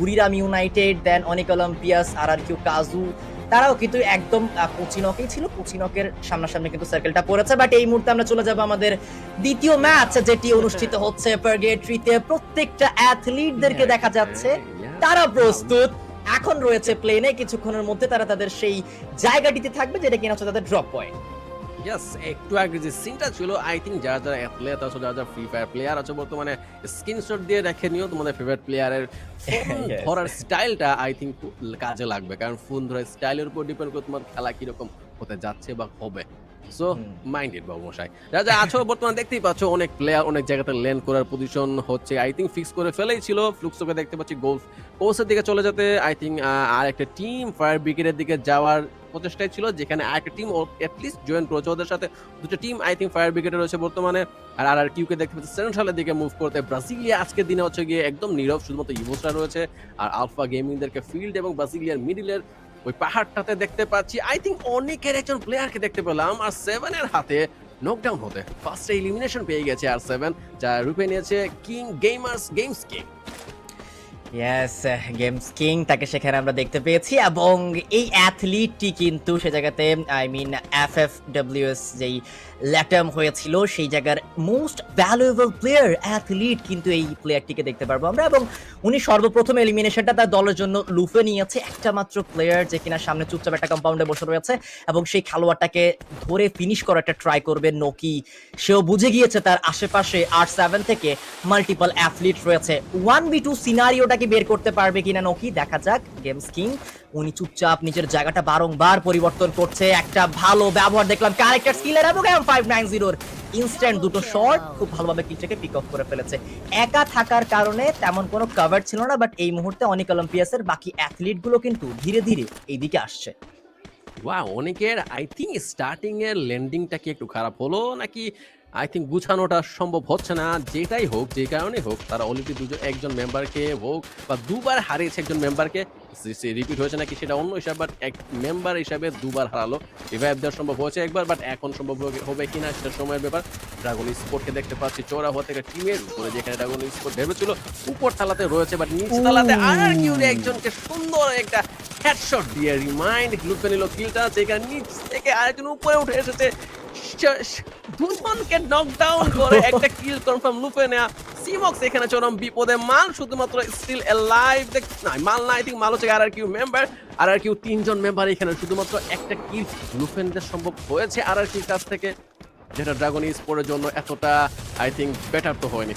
বুরিরাম United দেন অনেক Olympus আর R Q কাজু তারাও কিন্তু একদম কোচিনকেই ছিল কোচিনকের সামনাসামনি কিন্তু সার্কেলটা পড়েছে। বাট এই মুহূর্তে আমরা চলে যাব আমাদের দ্বিতীয় ম্যাচ যেটি অনুষ্ঠিত হচ্ছে পার্গেট্রিতে প্রত্যেকটা অ্যাথলিটদেরকে দেখা যাচ্ছে। তারা প্রস্তুত। এখন রয়েছে প্লেনে কিছুক্ষণের মধ্যে তারা তাদের সেই জায়গাটিতে থাকবে যেটা কিনা হচ্ছে তাদের ড্রপ পয়েন্ট ইয়েস একটু আগে যে সিনটা ছিল আই থিঙ্ক যারা যারা অ্যাথলেট আছো যারা যারা ফ্রি ফায়ার প্লেয়ার আছে বর্তমানে স্ক্রিনশট দিয়ে রেখে নিও তোমাদের ফেভারিট প্লেয়ারের Yes. ধরার স্টাইলটা আই থিঙ্ক কাজে লাগবে কারণ ফোন ধরার স্টাইলের উপর ডিপেন্ড করে তোমার খেলা কীরকম হতে যাচ্ছে বা হবে সো হুম। মাইন্ডেড বাবু মশাই। যারা আছো বর্তমানে দেখতেই পাচ্ছ অনেক প্লেয়ার অনেক জায়গাতে ল্যান্ড করার পজিশন হচ্ছে। আই থিঙ্ক ফিক্স করে ফেলেই ছিল। ফ্লুক্সোকে দেখতে পাচ্ছি গোলফ কোর্সের দিকে চলে যেতে। আই থিঙ্ক আর একটা টিম ফায়ার ব্রিগেডের দিকে যাওয়ার প্রচেষ্টায় ছিল যেখানে আরেকটা টিম অ্যাটলিস্ট জয়েন করেছে। ওদের সাথে দুটো টিম আই থিঙ্ক ফায়ার ব্রিগেডে রয়েছে বর্তমানে। আর আর আর কিউকে দেখতে পাচ্ছি সেন্ট্রালের দিকে মুভ করতে। ব্রাজিলিয়া আজকের দিনে হচ্ছে গিয়ে একদম নীরব শুধুমাত্র ইভোসরা রয়েছে। আর আলফা গেমিংদেরকে ফিল্ড এবং ব্রাজিলিয়ার মিডিলের ওই পাহাড়টাতে দেখতে পাচ্ছি আই থিঙ্ক অনেকের একজন প্লেয়ারকে দেখতে পেলাম, আর সেভেনের হাতে নকডাউন হতে। ফার্স্টে এলিমিনেশন পেয়ে গেছে আর সেভেন যা রূপে নিয়েছে king gamers games king yes games king তাকে সেখানে আমরা দেখতে পেয়েছি, এবং এই অ্যাথলিটটি কিন্তু সে জায়গাতে I mean F F WS যেই ল্যাটাম হয়েছিল, সেই জায়গার মোস্ট ভ্যালুয়েবল প্লেয়ার অ্যাথলিট কিন্তু এই প্লেয়ারটিকে দেখতে পারব আমরা, এবং উনি সর্বপ্রথম এলিমিনেশনটা তার দলের জন্য লুফে নিয়েছে, একটা মাত্র প্লেয়ার যে কিনা সামনে চুপচাপ একটা কম্পাউন্ডে বসে রয়েছে, এবং সেই খেলোয়াড়টাকে ধরে ফিনিশ করার একটা ট্রাই করবে নকি। সেও বুঝে গিয়েছে তার আশেপাশে আর সেভেন থেকে মাল্টিপল অ্যাথলিট রয়েছে। ওয়ান বি টু সিনারিওটাকে বের করতে পারবে কিনা নকি, দেখা যাক। গেমস কিং উনি চুপচাপ নিজের জায়গাটা বারংবার পরিবর্তন করছে। একটা ভালো ব্যবহার দেখলাম ক্যারেক্টার স্কিলের এবং এম ফাইভ নাইন জিরোর ইনস্ট্যান্ট দুটো শট খুব ভালোভাবে কিলটাকে পিক আপ করে ফেলেছে। একা থাকার কারণে তেমন কোনো কভার ছিল না বাট এই মুহূর্তে অনেক অলিম্পিয়াসের বাকি অ্যাথলিটগুলো কিন্তু ধীরে ধীরে এইদিকে আসছে। ওয়া অনেকের আই থিঙ্ক স্টার্টিং এর ল্যান্ডিংটা কি একটু খারাপ হলো, নাকি আই থিঙ্ক গুছানোটা সম্ভব হচ্ছে না যেটাই হোক যে কারণে হোক তারা অলরেডি দুজন একজন মেম্বারকে হোক বা দুবার হারিয়েছে একজন মেম্বারকে রিপিট হয়েছে নাকি সেটা অন্য হিসাব বাট এক মেম্বার হিসাবে দুবার হারালো। রিভাইভ দেওয়া সম্ভব হয়েছে একবার বাট এখন সম্ভব হবে- কিনা সেটা সময়ের ব্যাপার। ড্রাগন স্পোর্টকে দেখতে পাচ্ছি চোরা হওয়া থেকে টিমের উপরে যেখানে ড্রাগন স্পোর্ট ভেবেছিল উপর তালাতে রয়েছে বাট নিচ তালাতে আর কিউ একজনকে সুন্দর একটা হেডশট দিয়ে রিমাইন্ড লুপে নিল কিলটা যেখানে নিচ থেকে আরেকজন উপরে উঠে এসেছে। দুজনকে নকডাউন করে একটা কিল কনফার্ম লুপে নেয়া সিমক্স এখানে চরম বিপদে। মাল শুধুমাত্র স্টিল লাইভ না মাল না আই থিঙ্ক মাল হচ্ছে R R Q member R R Q তিনজন মেম্বার এখানে শুধুমাত্র একটা কিল লুপে নিতে সম্ভব হয়েছে আর আর কিউর কাছ থেকে, যেটা ড্রাগন স্পোর্টের জন্য এতটা আই থিঙ্ক বেটার তো হয়নি।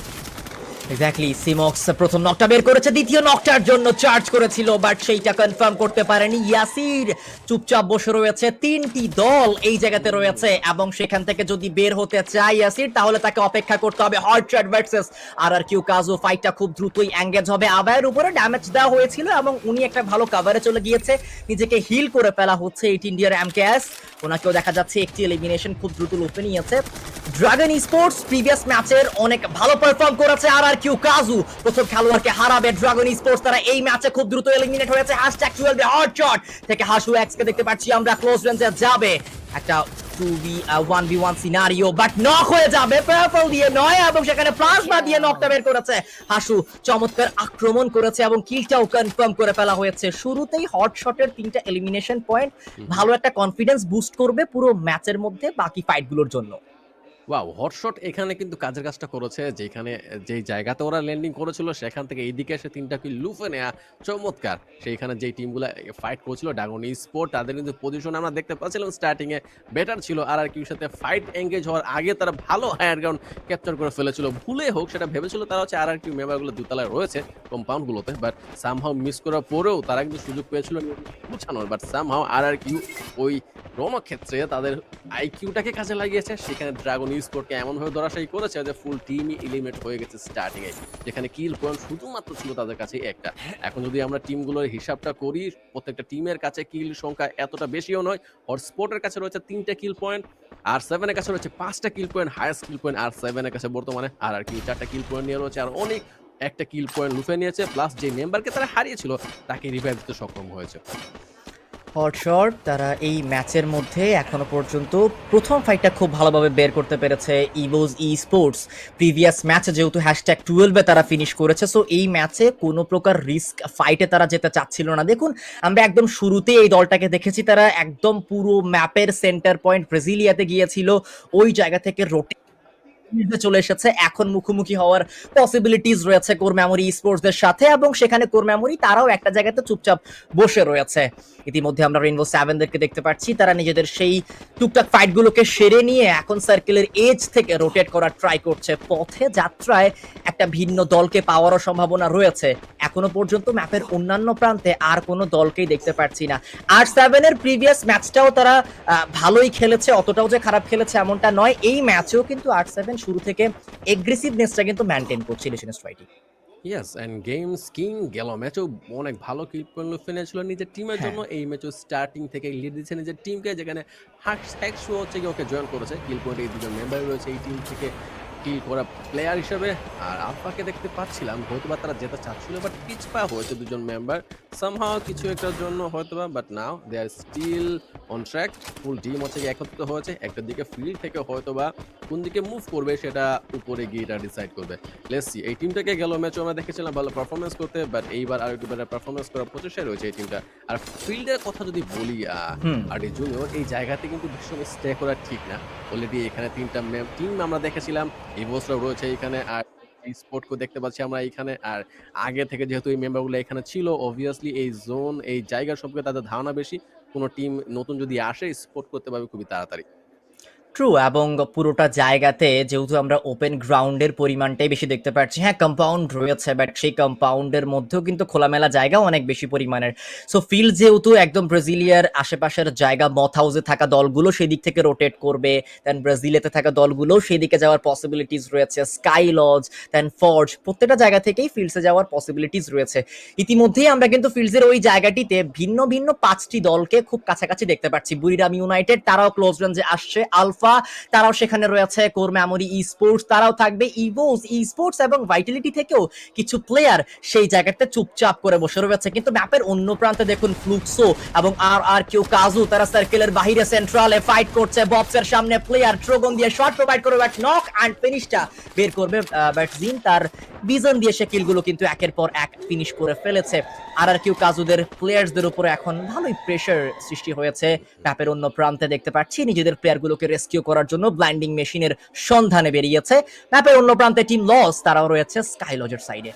এক্স্যাক্টলি সিমক্স প্রথম নকটা বের করেছে, দ্বিতীয় নকটার জন্য চার্জ করেছিল বাট সেইটা কনফার্ম করতে পারেনি ইয়াসির চুপচাপ বসে রয়েছে তিনটি দল এই জায়গাতে রয়েছে, এবং সেখান থেকে যদি বের হতে চায় ইয়াসির তাহলে তাকে অপেক্ষা করতে হবে hot shot versus R R Q কাজু ফাইটটা খুব দ্রুতই এঙ্গেজ হবে। আবায়ের উপরে ড্যামেজ দেওয়া হয়েছিল, এবং উনি একটা ভালো কাভারে চলে গিয়েছে। নিজেকে হিল করে ফেলা হচ্ছে এইট ইন্ডিয়ার এমকেএস ওনাকেও দেখা যাচ্ছে, একটি এলিমিনেশন খুব দ্রুত লুপে নিয়েছে। ড্রাগন স্পোর্টস প্রিভিয়াস ম্যাচের অনেক ভালো পারফর্ম করেছে আর আর কিউ কাজু। প্রথম খেলোয়াড়কে হারাবে ড্রাগন স্পোর্টস তারা এই ম্যাচে খুব দ্রুত এলিমিনেট হয়েছে। হ্যাশট্যাগ টুয়েলভ হট শট থেকে হাসু এক্স কে দেখতে পাচ্ছি আমরা ক্লোজ রেঞ্জে যাবে। একটা পার্পল দিয়ে নকটা বের করেছে। হাসু চমৎকার আক্রমণ করেছে এবং কিলটাও কনফার্ম করে ফেলা হয়েছে। শুরুতেই হট শটের তিনটা এলিমিনেশন পয়েন্ট ভালো একটা কনফিডেন্স বুস্ট করবে পুরো ম্যাচের মধ্যে বাকি ফাইটগুলোর জন্য। ওয়াও হটশট এখানে কিন্তু কাজের কাজটা করেছে, যেখানে, যেই জায়গাতে ওরা ল্যান্ডিং করেছিল, সেখান থেকে এইদিকে এসে তিনটা কি লুফে নেয়া চমৎকার। সেইখানে যেই টিমগুলো ফাইট করেছিল ড্রাগন স্পোর্ট তাদের কিন্তু পজিশন আমরা দেখতে পাচ্ছিলাম স্টার্টিং এ বেটার ছিল, আর আর কিউর সাথে ফাইট এঙ্গেজ হওয়ার আগে তারা ভালো হায়ার গ্রাউন্ড ক্যাপচার করে ফেলেছিল। ভুলে হোক, সেটা ভেবেছিল তারা হচ্ছে আর আর কিউ মেম্বারগুলো দুতলায় রয়েছে কম্পাউন্ডগুলোতে বাট সামহাও মিস করার পরেও তারা কিন্তু সুযোগ পেয়েছিল গুছানোর but somehow R R Q ওই রণক্ষেত্রে তাদের আইকিউটাকে কাজে লাগিয়েছে, সেখানে ড্রাগন স্পোর্টকে এমনভাবে ধরাশায়ী করেছে যে ফুল টিমই এলিমিনেট হয়ে গেছে স্টার্টিং এ যেখানে কিল পয়েন্ট শুধুমাত্র ছিল তাদের কাছে একটা। এখন যদি আমরা টিমগুলোর হিসাবটা করি, প্রত্যেকটা টিমের কাছে কিল সংখ্যা এতটা বেশিও নয় আর স্পোর্টের কাছে রয়েছে তিনটা কিল পয়েন্ট আর সেভেনের কাছে রয়েছে পাঁচটা kill point highest kill point R সেভেনের কাছে বর্তমানে আর আর কি চারটা কিল পয়েন্ট নিয়ে রয়েছে, আর অনেক একটা কিল পয়েন্ট লুফে নিয়েছে প্লাস যে মেম্বারকে তারা হারিয়েছিল, তাকে রিভাইভ দিতে সক্ষম হয়েছে। হট শট তারা এই ম্যাচের মধ্যে এখনও পর্যন্ত প্রথম ফাইটটা খুব ভালোভাবে বের করতে পেরেছে ইভোজ ই স্পোর্টস প্রিভিয়াস ম্যাচে যেহেতু হ্যাশট্যাগ টুয়েলভে তারা ফিনিশ করেছে সো এই ম্যাচে কোনো প্রকার রিস্ক ফাইটে তারা যেতে চাচ্ছিল না। দেখুন, আমরা একদম শুরুতে এই দলটাকে দেখেছি, তারা একদম পুরো ম্যাপের সেন্টার পয়েন্ট ব্রাজিলিয়াতে গিয়েছিল, ওই জায়গা থেকে রোটে চলে এসেছে। এখন মুখোমুখি হওয়ার পসিবিলিটিস রয়েছে কোর মেমোরি স্পোর্টসদের সাথে এবং সেখানে কোর মেমোরি তারাও একটা জায়গাতে চুপচাপ বসে রয়েছে। ইতিমধ্যে আমরা রেইনবো সেভেনদেরকে দেখতে পাচ্ছি। তারা নিজেদের সেই টুকটাক ফাইটগুলোকে সেরে নিয়ে এখন সার্কেলের এজ থেকে রোটেট করার ট্রাই করছে। পথে যাত্রায় একটা ভিন্ন দলকে পাওয়ারও সম্ভাবনা রয়েছে। এখনও পর্যন্ত ম্যাপের অন্যান্য প্রান্তে আর কোনো দলকেই দেখতে পাচ্ছি না। আর সেভেনের প্রিভিয়াস ম্যাচটাও তারা ভালোই খেলেছে অতটাও যে খারাপ খেলেছে এমনটা নয়। এই ম্যাচেও কিন্তু আর সেভেন শুরু থেকে এগ্রেসিভনেসটা কিন্তু মেনটেন করছে ইলিশন স্ট্রাইটি ইয়েস এন্ড গেমস কিং গেল। ম্যাচও অনেক ভালো কিল করল নিজের টিমের হ্যাঁ। জন্য। এই ম্যাচও স্টার্টিং থেকে লিড দিচ্ছে নিজের টিমকে যেখানে হাক্স হ্যাক্স হচ্ছে কি ওকে জয়েন করেছে। কিল পয়েন্ট এই দুজন মেম্বার রয়েছে এই টিম থেকে। কিল করা প্লেয়ার হিসেবে আর আলফাকে দেখতে পাচ্ছিলাম, হয়তো বা তারা যেতে চাচ্ছিল বাট পিছপা হয়েছে দুজন মেম্বার সামহাও কিছু একটার জন্য হয়তো বা but now they are still on track full team হচ্ছে একত্রিত হয়েছে একটা দিকে ফিল্ড থেকে হয়তো বা কোন দিকে মুভ করবে সেটা উপরে গিয়ে এটা ডিসাইড করবে। লেটস সি এই টিমটাকে গেল ম্যাচও আমরা দেখেছিলাম ভালো পারফরমেন্স করতে বাট এইবার আর একটু বেটার পারফরমেন্স করার প্রচেষ্টায় রয়েছে এই টিমটা আর ফিল্ডের কথা যদি বলি। আর জুনিয়র এই জায়গাতে কিন্তু সময় স্টে করা ঠিক না। অলরেডি এখানে তিনটা টিম আমরা দেখেছিলাম এই ইভোসরাও রয়েছে এখানে আর স্পোর্টকে দেখতে পাচ্ছি আমরা এখানে। আর আগে থেকে যেহেতু এই মেম্বারগুলো এখানে ছিল অবভিয়াসলি এই জোন এই জায়গার সম্পর্কে তাদের ধারণা বেশি। কোনো টিম নতুন যদি আসে স্পোর্ট করতে পারবে খুবই তাড়াতাড়ি। ট্রু এবং পুরোটা জায়গাতে যেহেতু আমরা ওপেন গ্রাউন্ডের পরিমাণটাই বেশি দেখতে পাচ্ছি হ্যাঁ কম্পাউন্ড রয়েছে বাট সেই কম্পাউন্ডের মধ্যেও কিন্তু খোলামেলা জায়গা অনেক বেশি পরিমাণের। সো ফিল্ড যেহেতু একদম ব্রাজিলিয়ার আশেপাশের জায়গা মথ হাউসে থাকা দলগুলো সেই দিক থেকে রোটেট করবে দেন ব্রাজিলেতে থাকা দলগুলো সেই দিকে যাওয়ার পসিবিলিটিস রয়েছে স্কাই লজ দেন ফর্জ প্রত্যেকটা জায়গা থেকেই ফিল্ডসে যাওয়ার পসিবিলিটিস রয়েছে। ইতিমধ্যেই আমরা কিন্তু ফিল্ডসের ওই জায়গাটিতে ভিন্ন ভিন্ন পাঁচটি দলকে খুব কাছাকাছি দেখতে পাচ্ছি। বুড়িরাম ইউনাইটেড, তারাও ক্লোজ রেঞ্জে আসছে আলফা তারাও সেখানে রয়েছে কোর মেমোরি ই স্পোর্টস তারাও থাকবে ইভোস ই স্পোর্টস এবং ভাইটালিটি থেকেও কিছু প্লেয়ার সেই জায়গাতে চুপচাপ করে বসে রয়েছে। কিন্তু ম্যাপের অন্য প্রান্তে দেখুন ফ্লুক্সো এবং আর আর কেউ কাজু তারা সার্কেলের বাইরে সেন্ট্রালে ফাইট করছে। বক্সের সামনে প্লেয়ার ট্রোগন দিয়ে শট প্রোভাইড করবে বাট নক অ্যান্ড ফিনিশটা বের করবে বাট জিন তার বিজন দিয়ে সে কিলগুলো কিন্তু একের পর এক ফিনিশ করে ফেলেছে। আর আর কেউ কাজুদের প্লেয়ার্সদের উপরে এখন ভালোই প্রেশার সৃষ্টি হয়েছে। ম্যাপের অন্য প্রান্তে দেখতে পাচ্ছি, নিজেদের প্লেয়ারগুলোকে রেস্কিউ করার জন্য ব্লাইন্ডিং মেশিনের সন্ধানে বেরিয়েছে। ম্যাপের অন্য প্রান্তে টিম লস তারাও রয়েছে স্কাইলজের সাইডে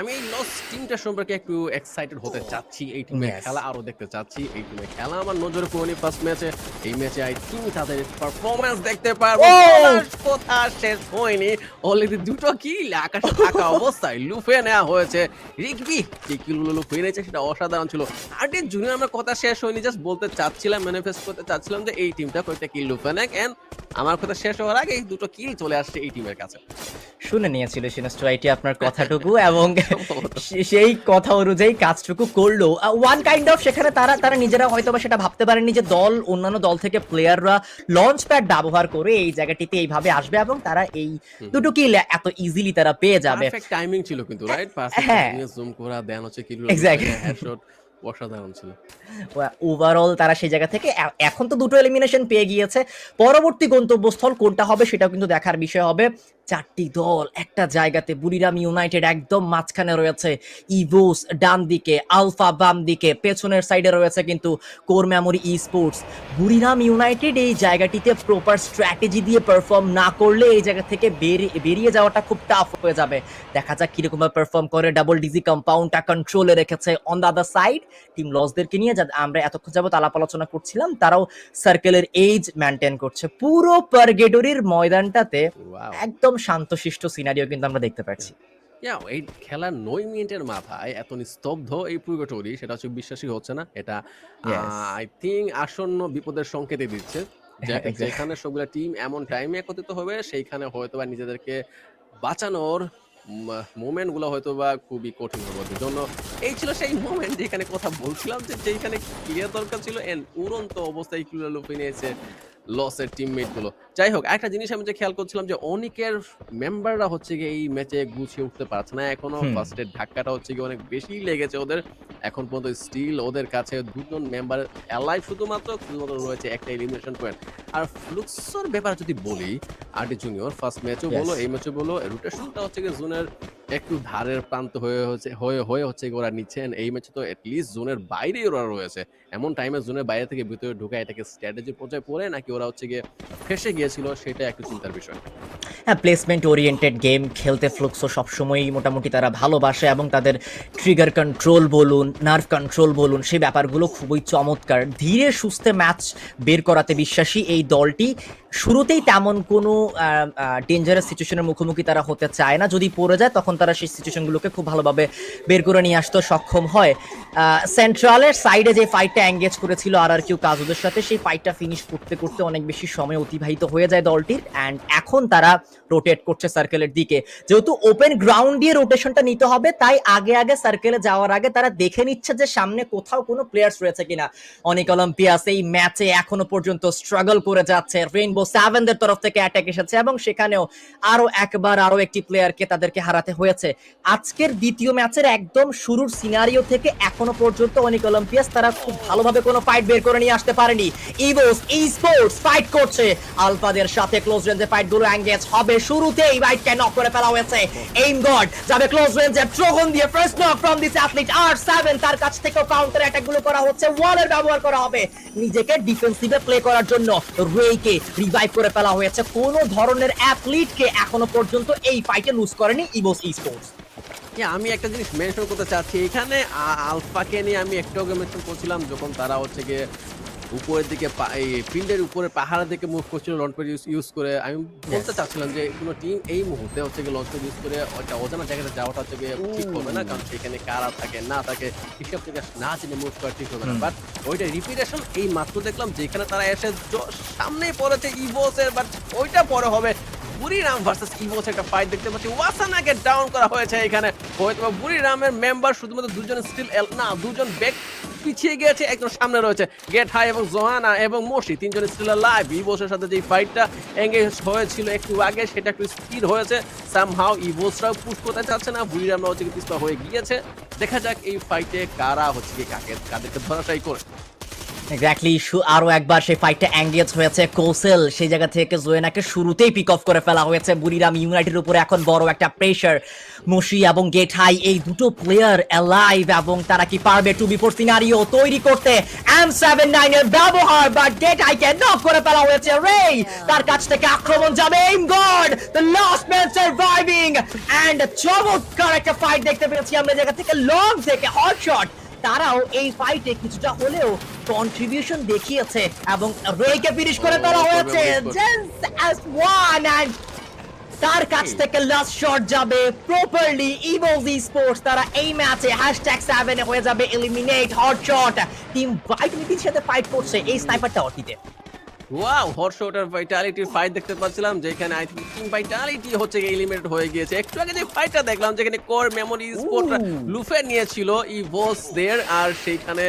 আমি এই লস টিমটা সম্পর্কে একটু এক্সাইটেড হতে চাচ্ছি। এই টিমে খেলা আরও দেখতে চাচ্ছি। এই খেলা আমার নজরে পড়েনি ফার্স্ট ম্যাচে এই ম্যাচে আই থিঙ্ক তাদের পারফরম্যান্স দেখতে পারব। Oh! কথা শেষ হয়নি। অলরেডি দুটো কিল আকাশে থাকা অবস্থায় লুফে নেওয়া হয়েছে। রিকবি যে কিলগুলো লুফে নিয়েছে সেটা অসাধারণ ছিল। আর্টি জুনিয়র আমার কথা শেষ হয়নি জাস্ট বলতে চাচ্ছিলাম ম্যানিফেস্ট করতে চাচ্ছিলাম যে এই টিমটা কয়েকটা কিল লুফে নেক। এন্ড আমার কথা শেষ হওয়ার আগে দুটো কিল চলে আসছে এই টিমের কাছে। শুনে নিয়েছিল সিনেস্ট্রাইটি আপনার কথাটুকু এবং সেই কথা অনুযায়ী কাজটুকু করল। ওয়ান কাইন্ড অফ সেখানে তারা তারা নিজেরা হয়তো বা সেটা ভাবতে পারেনি যে দল অন্যান্য দল থেকে প্লেয়াররা লঞ্চ প্যাড ব্যবহার করে এই জায়গাটিতে এইভাবে আসবে এবং তারা এই দুটো কিল এত ইজিলি তারা পেয়ে যাবে। পারফেক্ট টাইমিং ছিল কিন্তু রাইট হ্যাঁ। জুম করা দেন হচ্ছে কিলগুলো Exactly. অসাধারণ ছিল। ওভারঅল তারা সেই জায়গা থেকে এখন তো দুটো এলিমিনেশন পেয়ে গিয়েছে। পরবর্তী গন্তব্যস্থল কোনটা হবে সেটাও কিন্তু দেখার বিষয় হবে। চারটি দল একটা জায়গাতে বুড়িরাম ইউনাইটেড একদম মাঝখানে রয়েছে ইভোস ডান দিকে আলফা বাম দিকে পেছনের সাইডে রয়েছে কিন্তু core memory E sports Buriram United এই জায়গাটিতে প্রপার স্ট্র্যাটেজি দিয়ে পারফর্ম না করলে এই জায়গা থেকে বেরিয়ে বেরিয়ে যাওয়াটা খুব টাফ হয়ে যাবে। দেখা যাক কীরকম পারফর্ম করে ডাবল ডিজি কম্পাউন্ডটা কন্ট্রোলে রেখেছে on the other side team লসদেরকে নিয়ে যা আমরা এতক্ষণ যাবত আলাপ আলোচনা করছিলাম তারাও সার্কেলের এজ মেনটেন করছে। পুরো পারগেডোরির ময়দানটাতে ওয়াও একদম শান্তশিষ্ট সিনারিও কিন্তু আমরা দেখতে পাচ্ছি। এই খেলার নয় মিনিটের মাথায় এত নিস্তব্ধ এই পুরোটরি সেটা হচ্ছে হচ্ছে না। এটা আই থিঙ্ক আসন্ন বিপদের সংকেতই দিচ্ছে যেখানে সবগুলা টিম এমন টাইমে একত্রিত হবে সেইখানে হয়তো বা নিজেদেরকে বাঁচানোর মোমেন্টগুলো হয়তো বা খুবই কঠিন হবে। জন্য এই ছিল সেই মোমেন্ট যেখানে কথা বলছিলাম যে যেখানে ক্লিয়ার দরকার ছিল এন্ড উড়ন্ত অবস্থায় কিলো লুপে নিয়েছে লসের টিমমেটগুলো যাই হোক একটা জিনিস আমি যে খেয়াল করছিলাম যে অনেকের মেম্বাররা হচ্ছে গিয়ে এই ম্যাচে গুছিয়ে উঠতে পারছে না এখনও। ফার্স্টের ধাক্কাটা হচ্ছে গিয়ে অনেক বেশি লেগেছে ওদের এখন পর্যন্ত স্টিল ওদের কাছে দুজন মেম্বার অ্যালাইভ শুধুমাত্র শুধুমাত্র রয়েছে একটা এলিমিনেশন পয়েন্ট আর ফ্লুক্সর ব্যাপার যদি বলি আরডি জুনিয়র ফার্স্ট ম্যাচও. বলো এই ম্যাচও বলো রোটেশনটা হচ্ছে গিয়ে জোনের একটু ধারের প্রান্ত হয়ে হচ্ছে, হয়ে হয়ে হচ্ছে ওরা নিচ্ছেন এই ম্যাচে তো লিস্ট জোনের বাইরেই ওরা রয়েছে। এমন টাইমে জোনের বাইরে থেকে ভিতরে ঢুকে এটাকে স্ট্র্যাটেজি পর্যায়ে পড়ে নাকি ওরা হচ্ছে গিয়ে ফেসে গিয়েছিল, সেটা একটু চিন্তার বিষয়। হ্যাঁ প্লেসমেন্ট ওরিয়েন্টেড গেম খেলতে ফ্লুক্সো সবসময়ই মোটামুটি তারা ভালোবাসে এবং তাদের ট্রিগার কন্ট্রোল বলুন নার্ভ কন্ট্রোল বলুন সেই ব্যাপারগুলো খুবই চমৎকার। ধীরে সুস্থে ম্যাচ বের করাতে বিশ্বাসী এই দলটি। শুরুতেই তেমন কোনো ডেঞ্জারাস সিচুয়েশনের মুখোমুখি তারা হতে চায় না। যদি পড়ে যায়, তখন তারা সেই সিচুয়েশনগুলোকে খুব ভালোভাবে বের করে নিয়ে আসতে সক্ষম হয়। সেন্ট্রালের সাইডে যে ফাইটটা এঙ্গেজ করেছিল আর আর কিউ কাজুদের সাথে, সেই ফাইটটা ফিনিশ করতে করতে অনেক বেশি সময় অতিবাহিত হয়ে যায় দলটির। অ্যান্ড এখন তারা রোটেট করছে সার্কেলের দিকে। যেহেতু ওপেন গ্রাউন্ড দিয়ে রোটেশনটা নিতে হবে, তাই আগে আগে সার্কেলে যাওয়ার আগে তারা দেখে নিচ্ছে যে সামনে কোথাও কোনো প্লেয়ার্স রয়েছে কিনা। অনেক অলিম্পিয়াস এই ম্যাচে এখনও পর্যন্ত স্ট্রাগল করে যাচ্ছে। রেইনবো সেভেনদের তরফ থেকে অ্যাটাক এসেছে এবং সেখানেও আরও একবার আরও একটি প্লেয়ারকে তাদেরকে হারাতে হয়েছে। আজকের দ্বিতীয় ম্যাচের একদম শুরুর সিনারিও থেকে এখনও পর্যন্ত অনেক অলিম্পিয়াস তারা খুব ভালোভাবে কোনো ফাইট বের করে নিয়ে আসতে পারেনি। ইভোস ই স্পোর্টস ফাইট করছে। আলফাদের সাথে ক্লোজ রেঞ্জে ফাইটগুলো এঙ্গেজ হবে শুরুতেই। ফাইটকে নক করে ফেলা হয়েছে। এইম গড যাবে ক্লোজ রেঞ্জে ট্রোগন দিয়ে first knock from this athlete R seven তার কাছ থেকে কাউন্টার অ্যাটাকগুলো করা হচ্ছে। ওয়ালের ব্যবহার করা হবে নিজেকে ডিফেন্সিভে প্লে করার জন্য। রেইকে রিভাইভ করে ফেলা হয়েছে। কোনো ধরনের অ্যাথলিটকে এখনও পর্যন্ত এই ফাইটে লুজ করেনি ইবোস ইস্পোর্টস স্পোর্টস Yeah, আমি একটা জিনিস মেনশন করতে চাচ্ছি। এখানে আলফাকে নিয়ে আমি একটু মেনশন করছিলাম যখন তারা হচ্ছে গিয়ে উপরের দিকে এই ফিল্ডের উপরে পাহাড়ের দিকে মুভ করছিল লঞ্চ প্যাড ইউজ করে। আমি বলতে চাচ্ছিলাম যে কোনো টিম এই মুহূর্তে হচ্ছে গিয়ে লঞ্চ প্যাড ইউজ করে একটা অজানা জায়গাতে যাওয়াটা হচ্ছে গিয়ে ঠিক হবে না কারণ সেখানে কারা থাকে না থাকে হিসাব থেকে না চিনে মুভ করা ঠিক হবে না। বাট ওইটা রিপিটেশন এই মাত্র দেখলাম যেখানে তারা এসে সামনেই পড়েছে ইভোসের বাট ওইটা পরে হবে। বুড়িরাম ভার্সেস ইভোস একটা ফাইট দেখতে পাচ্ছি। ওয়াসানাকে ডাউন করা হয়েছে এখানে। হয়তো বুড়িরামের মেম্বার শুধুমাত্র দুজন স্টিল না দুজন ব্যাক পিছিয়ে গিয়েছে একজন সামনে রয়েছে গেট হাই এবং জোহানা এবং মোশি তিনজন স্টিল লাইভ ইভোসের সাথে যে ফাইটটা এঙ্গেজ হয়েছিল একটু আগে, সেটা একটু স্থির হয়েছে। সামহাও ইভোসরাও পুশ করতে চাচ্ছে না বুড়িরামরা হচ্ছে পিস্তা হয়ে গিয়েছে। দেখা যাক এই ফাইটে কারা হচ্ছে কাকে, কাদেরকে ধরাশাই করে। এক্স্যাক্টলি আরও একবার সেই ফাইটটা এঙ্গেজ হয়েছে। কৌশল সেই জায়গা থেকে জোয়েনাকে শুরুতেই পিক অফ করে ফেলা হয়েছে। বুড়িরাম ইউনাইটেড উপরে এখন বড় একটা প্রেশার মুশি এবং গেট হাই এই দুটো প্লেয়ার অ্যালাইভ এবং তারা কি পারবে টু বিফোর সিনারিও তৈরি করতে? এম সেভেন নাইন এর ব্যবহার বাট গেট হাই কে নক করে ফেলা হয়েছে। রে তার কাছ থেকে আক্রমণ যাবে। M god the last man surviving and চমৎকার একটা ফাইট দেখতে পেয়েছি আমরা। জায়গা থেকে লং থেকে হট শট তারাও এই ফাইটে কিছুটা হলেও কন্ট্রিবিউশন দেখিয়েছে এবং রেকে ফিনিশ করে তোলা হয়েছে। জেন্স অ্যাজ ওয়ান এন্ড তার কাছ থেকে লাস্ট শট যাবে প্রপারলি ইভোজি স্পোর্টস তারা এই ম্যাচে হ্যাশট্যাগ সেভেন হয়ে যাবে এলিমিনেট হট শট টিম ভাইটালিটির সাথে ফাইট করছে এই স্নাইপারটা অটিতে ওয়াও হর্ষ ওটার ভাইটালিটির ফাইট দেখতে পাচ্ছিলাম যেখানে আই থিঙ্ক টিম ভাইটালিটি হচ্ছে এলিমিনেট হয়ে গিয়েছে। একটু আগে যে ফাইটটা দেখলাম যেখানে কোর মেমোরি স্পোর্টরা Ooh. লুফে নিয়েছিল ই বস দের আর সেইখানে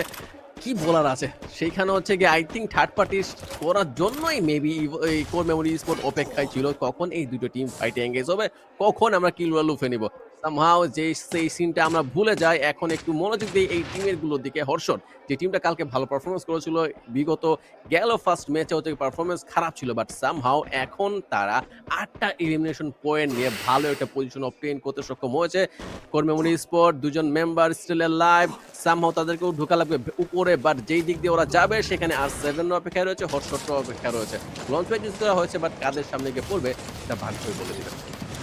কি বলার আছে? সেইখানে হচ্ছে গিয়ে আই থিঙ্ক থার্ড পার্টি করার জন্যই মেবি এই কোর মেমোরি স্পোর্ট অপেক্ষায় ছিল কখন এই দুটো টিম ফাইটে এঙ্গেজ হবে, কখন আমরা কিলরা লুফে নিব। সামহাও যে সেই সিনটা আমরা ভুলে যাই, এখন একটু মনোযোগ দিই এই টিমেরগুলোর দিকে হর্ষণ। যে টিমটা কালকে ভালো পারফরমেন্স করেছিল, বিগত গেল ফার্স্ট ম্যাচে হচ্ছে পারফরমেন্স খারাপ ছিল বাট সামহাও এখন তারা আটটা এলিমিনেশন পয়েন্ট নিয়ে ভালো একটা পজিশন অবটেইন করতে সক্ষম হয়েছে। কর্মেমনি স্পোর্ট দুজন মেম্বার স্টিল লাইভ সামহাও তাদেরকেও ঢোকা লাগবে উপরে বাট যেই দিক দিয়ে ওরা যাবে, সেখানে আর সেভেন অপেক্ষায় রয়েছে হর্ষট অপেক্ষা রয়েছে। লঞ্চ করা হয়েছে বাট কাদের সামনে গিয়ে পড়বে, এটা ভাগ্যই বলে দিবে।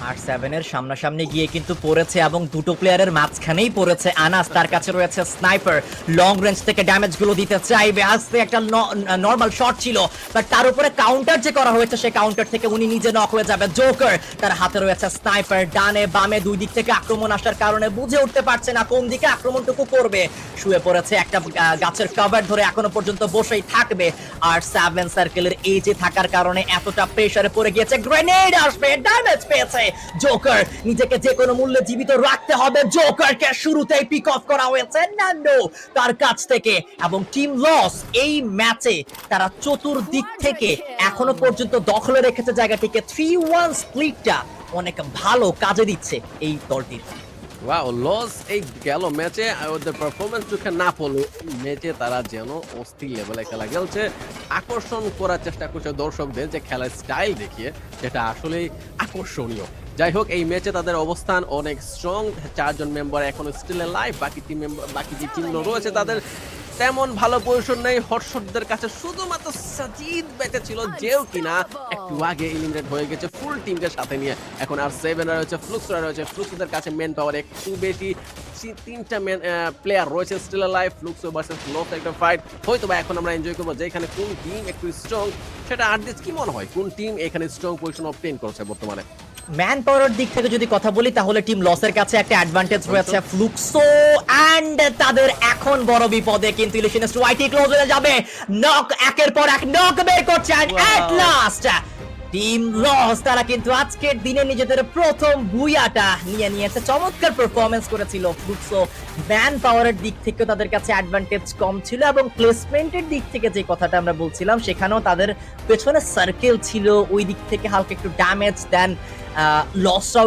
আর সেভেনের সামনাসামনি গিয়ে কিন্তু পড়েছে এবং দুটো প্লেয়ারের মাঝখানেই পড়েছে আনাস। তার কাছে রয়েছে স্নাইপার লং রেঞ্জ থেকে ড্যামেজগুলো দিতে চাইবে। আজকে একটা নর্মাল শট ছিল। বাট তার উপরে কাউন্টার যে করা হয়েছে সেই কাউন্টার থেকে উনি নিজে নক হয়ে যাবে। জোকার তার হাতে রয়েছে স্নাইপার ডানে বামে দুই দিক থেকে আক্রমণ আসার কারণে বুঝে উঠতে পারছে না কোন দিকে আক্রমণটুকু করবে। শুয়ে পড়েছে একটা গাছের কভার ধরে এখনও পর্যন্ত বসেই থাকবে। আর সেভেন সার্কেলের এই যে থাকার কারণে এতটা প্রেসারে পড়ে গিয়েছে। গ্রেনেড আসবে ড্যামেজ পেয়েছে। জোকার নিজেকে যে কোনো মূল্যে জীবিত রাখতে হবে। জোকারকে শুরুতেই পিক অফ করা হয়েছে নান্ডো তার কাছ থেকে। এবং টিম লস এই ম্যাচে তারা চতুর্দিক থেকে এখনও পর্যন্ত দখলে রেখেছে জায়গাটিকে। থ্রি ওয়ান স্প্লিটটা অনেক ভালো কাজে দিচ্ছে এই দলটির। ওয়াও লস এই গেল ম্যাচে ওদের পারফরমেন্স চোখে না পড়ল ম্যাচে তারা যেন অস্থির লেভেলে খেলা খেলছে। আকর্ষণ করার চেষ্টা করছে দর্শকদের যে খেলার স্টাইল দেখিয়ে সেটা আসলেই আকর্ষণীয়। যাই হোক এই ম্যাচে তাদের অবস্থান অনেক স্ট্রং চারজন মেম্বার এখনও স্টিল লাইভ বাকি টিম মেম্বার বাকি যে টিমগুলো রয়েছে, তাদের তেমন ভালো পজিশন নেই। হর্ষদের কাছে শুধুমাত্র সাজিদ বেঁচে ছিল যেও কিনা, একটু আগে এলিমিনেট হয়ে গেছে ফুল টিমকে সাথে নিয়ে। এখন আর সেভেন রয়েছে ফ্লুক্সরা রয়েছে। ফ্লুক্সদের কাছে মেন পাওয়ার একটু বেশি। তিনটা মেন প্লেয়ার রয়েছে স্টিল লাইভ ফ্লুক্সো ভার্সেস লোক একটা ফাইট হয়তো বা এখন আমরা এনজয় করব যেখানে কোন টিম একটু স্ট্রং সেটা আর কি মনে হয়? কোন টিম এখানে স্ট্রং পজিশন অবটেন করছে বর্তমানে? ম্যান পাওয়ার দিক থেকে যদি কথা বলি তাহলে টিম লসের কাছে একটা অ্যাডভান্টেজ রয়েছে ফ্লুক্সো এন্ড তাদের এখন বড় বিপদে কিন্তু ইলিশনিস্ট ওয়াইটি ক্লোজ হয়ে যাবে নক একের পর এক নক বের করছে. এট লাস্ট টিম লস তারা কিন্তু আজকের দিনে নিজেদের প্রথম বুয়াটা নিয়ে নিয়ে একটা চমৎকার পারফরমেন্স করেছিল। ফ্লুক্সো ম্যান পাওয়ারের দিক থেকেও তাদের কাছে অ্যাডভান্টেজ কম ছিল এবং প্লেসমেন্টের দিক থেকে যে কথাটা আমরা বলছিলাম, সেখানেও তাদের পেছনে সার্কেল ছিল। ওই দিক থেকে হালকা একটু ড্যামেজ দেন লসরাও